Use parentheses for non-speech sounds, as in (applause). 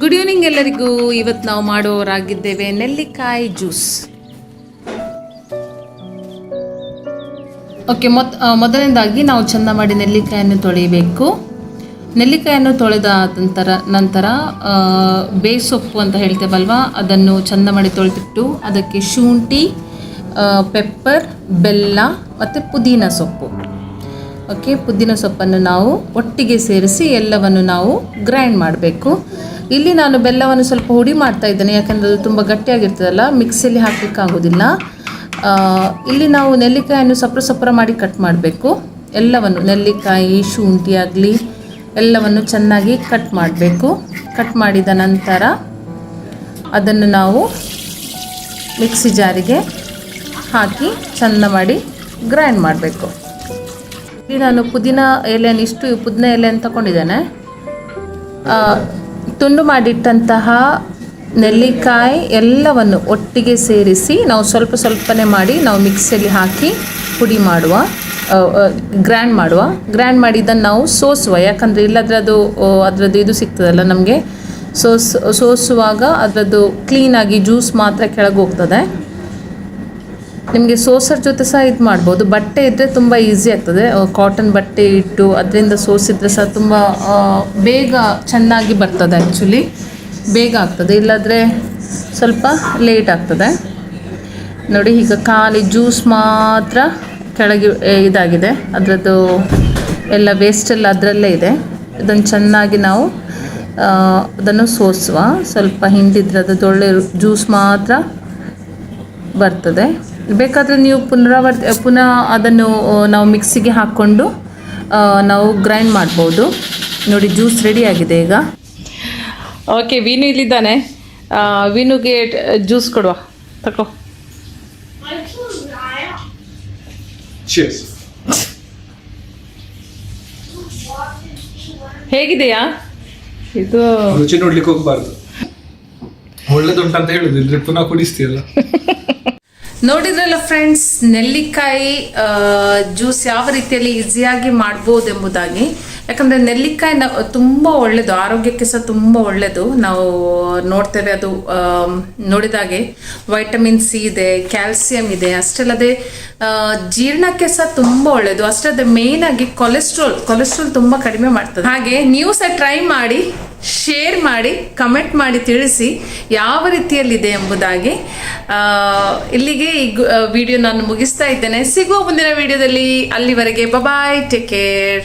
Good evening ಎಲ್ಲರಿಗೂ. ಇವತ್ತು ನಾವು ಮಾಡುವವರಾಗಿದ್ದೇವೆ ನೆಲ್ಲಿಕಾಯಿ ಜ್ಯೂಸ್. ಓಕೆ ಮೊತ್ ಮೊದಲನೇದಾಗಿ ನಾವು ಚೆಂದ ಮಾಡಿ ನೆಲ್ಲಿಕಾಯನ್ನು ತೊಳಿಬೇಕು ನೆಲ್ಲಿಕಾಯನ್ನು ತೊಳೆದ ನಂತರ ನಂತರ ಬೇಸೊಪ್ಪು ಅಂತ ಹೇಳ್ತೇವಲ್ವಾ? ಅದನ್ನು ಚೆಂದ ಮಾಡಿ ತೊಳೆದಿಟ್ಟು ಅದಕ್ಕೆ ಶುಂಠಿ ಪೆಪ್ಪರ್ ಬೆಲ್ಲ ಮತ್ತು ಪುದೀನ ಸೊಪ್ಪು. ಓಕೆ ಪುದೀನ ಸೊಪ್ಪನ್ನು ನಾವು ಒಟ್ಟಿಗೆ ಸೇರಿಸಿ ಎಲ್ಲವನ್ನು ನಾವು ಗ್ರೈಂಡ್ ಮಾಡಬೇಕು. ಇಲ್ಲಿ ನಾನು ಬೆಲ್ಲವನ್ನು ಸ್ವಲ್ಪ ಹುಡಿ ಮಾಡ್ತಾ ಇದ್ದೇನೆ, ಯಾಕಂದರೆ ಅದು ತುಂಬ ಗಟ್ಟಿಯಾಗಿರ್ತದಲ್ಲ, ಮಿಕ್ಸಿಯಲ್ಲಿ ಹಾಕಲಿಕ್ಕಾಗೋದಿಲ್ಲ. ಇಲ್ಲಿ ನಾವು ನೆಲ್ಲಿಕಾಯನ್ನು ಸಪ್ರ ಸಪ್ರ ಮಾಡಿ ಕಟ್ ಮಾಡಬೇಕು. ಎಲ್ಲವನ್ನು, ನೆಲ್ಲಿಕಾಯಿ, ಶುಂಠಿ ಆಗಲಿ, ಎಲ್ಲವನ್ನು ಚೆನ್ನಾಗಿ ಕಟ್ ಮಾಡಬೇಕು. ಕಟ್ ಮಾಡಿದ ನಂತರ ಅದನ್ನು ನಾವು ಮಿಕ್ಸಿ ಜಾರಿಗೆ ಹಾಕಿ ಚೆಂದ ಮಾಡಿ ಗ್ರೈಂಡ್ ಮಾಡಬೇಕು. ಇಲ್ಲಿ ನಾನು ಪುದೀನ ಎಲೆಯನ್ನು, ಇಷ್ಟು ಪುದೀನ ಎಲೆಯನ್ನು ತಗೊಂಡಿದ್ದೇನೆ. ತುಂಡು ಮಾಡಿಟ್ಟಂತಹ ನೆಲ್ಲಿಕಾಯಿ ಎಲ್ಲವನ್ನು ಒಟ್ಟಿಗೆ ಸೇರಿಸಿ ನಾವು ಸ್ವಲ್ಪ ಸ್ವಲ್ಪನೇ ಮಾಡಿ ನಾವು ಮಿಕ್ಸಿಯಲ್ಲಿ ಹಾಕಿ ಪುಡಿ ಮಾಡುವ ಗ್ರ್ಯಾಂಡ್ ಮಾಡುವ. ಗ್ರ್ಯಾಂಡ್ ಮಾಡಿ ಇದನ್ನು ನಾವು ಸೋಸುವ. ಯಾಕಂದರೆ ಇಲ್ಲದ್ರೆ ಅದು ಅದರದ್ದು ಇದು ಸಿಗ್ತದಲ್ಲ ನಮಗೆ. ಸೋಸ್, ಸೋಸುವಾಗ ಅದರದ್ದು ಕ್ಲೀನಾಗಿ ಜ್ಯೂಸ್ ಮಾತ್ರ ಕೆಳಗೆ ಹೋಗ್ತದೆ. ನಿಮಗೆ ಸೋಸರ್ ಜೊತೆ ಸಹ ಇದು ಮಾಡ್ಬೋದು. ಬಟ್ಟೆ ಇದ್ದರೆ ತುಂಬ ಈಸಿ ಆಗ್ತದೆ. ಕಾಟನ್ ಬಟ್ಟೆ ಇಟ್ಟು ಅದರಿಂದ ಸೋಸಿದರೆ ಸಹ ತುಂಬ ಬೇಗ ಚೆನ್ನಾಗಿ ಬರ್ತದೆ ಆ್ಯಕ್ಚುಲಿ ಬೇಗ ಆಗ್ತದೆ. ಇಲ್ಲಾದರೆ ಸ್ವಲ್ಪ ಲೇಟ್ ಆಗ್ತದೆ. ನೋಡಿ, ಈಗ ಖಾಲಿ ಜ್ಯೂಸ್ ಮಾತ್ರ ಕೆಳಗೆ ಇದಾಗಿದೆ. ಅದರದ್ದು ಎಲ್ಲ ವೇಸ್ಟೆಲ್ಲ ಅದರಲ್ಲೇ ಇದೆ. ಇದನ್ನು ಚೆನ್ನಾಗಿ ನಾವು ಅದನ್ನು ಸೋಸುವ. ಸ್ವಲ್ಪ ಹಿಂಡಿದ್ರೆ ಅದು ಒಳ್ಳೆ ಜ್ಯೂಸ್ ಮಾತ್ರ ಬರ್ತದೆ. ಬೇಕಾದರೆ ನೀವು ಪುನರಾವರ್ತಿ ಪುನಃ ಅದನ್ನು ನಾವು ಮಿಕ್ಸಿಗೆ ಹಾಕ್ಕೊಂಡು ನಾವು ಗ್ರೈಂಡ್ ಮಾಡ್ಬೋದು. ನೋಡಿ ಜ್ಯೂಸ್ ರೆಡಿ ಆಗಿದೆ ಈಗ. ಓಕೆ ವೀನು ಇಲ್ಲಿದ್ದಾನೆ. ವೀನುಗೆ ಜ್ಯೂಸ್ ಕೊಡುವ. ತಕೋ. ಹೇಗಿದೆಯಾ? ಇದು ರುಚಿ ನೋಡ್ಲಿಕ್ಕೆ ಹೋಗ್ಬಾರ್ದು. ಒಳ್ಳೇದುಂಟಂತ ಹೇಳುದು ಇದ್ರೆ ಪುನಃ ಕುಡಿಸ್ತೀಯಲ್ಲ. (laughs) ನೋಡಿದ್ರಲ್ಲ ಫ್ರೆಂಡ್ಸ್ ನೆಲ್ಲಿಕಾಯಿ ಜ್ಯೂಸ್ ಯಾವ ರೀತಿಯಲ್ಲಿ ಈಸಿಯಾಗಿ ಮಾಡ್ಬೋದೆಂಬುದಾಗಿ? ಯಾಕಂದರೆ ನೆಲ್ಲಿಕಾಯಿ ನಾವು ತುಂಬ ಒಳ್ಳೆಯದು ಆರೋಗ್ಯಕ್ಕೆ ಸಹ ತುಂಬ ಒಳ್ಳೆಯದು ನಾವು ನೋಡ್ತೇವೆ ಅದು ನೋಡಿದಾಗೆ ವೈಟಮಿನ್ ಸಿ ಇದೆ ಕ್ಯಾಲ್ಸಿಯಂ ಇದೆ ಅಷ್ಟಲ್ಲದೆ ಜೀರ್ಣಕ್ಕೆ ಸಹ ತುಂಬ ಒಳ್ಳೆಯದು ಅಷ್ಟೇ ಮೇನ್ ಆಗಿ ಕೊಲೆಸ್ಟ್ರಾಲ್ ಕೊಲೆಸ್ಟ್ರಾಲ್ ತುಂಬ ಕಡಿಮೆ ಮಾಡ್ತದೆ. ಹಾಗೆ ನೀವು ಸಹ ಟ್ರೈ ಮಾಡಿ ಶೇರ್ ಮಾಡಿ ಕಮೆಂಟ್ ಮಾಡಿ ತಿಳಿಸಿ ಯಾವ ರೀತಿಯಲ್ಲಿದೆ ಎಂಬುದಾಗಿ. ಇಲ್ಲಿಗೆ ಈ ವಿಡಿಯೋ ನಾನು ಮುಗಿಸ್ತಾ ಇದ್ದೇನೆ. ಸಿಗುವ ಮುಂದಿನ ವಿಡಿಯೋದಲ್ಲಿ ಅಲ್ಲಿವರೆಗೆ. Bye-bye take care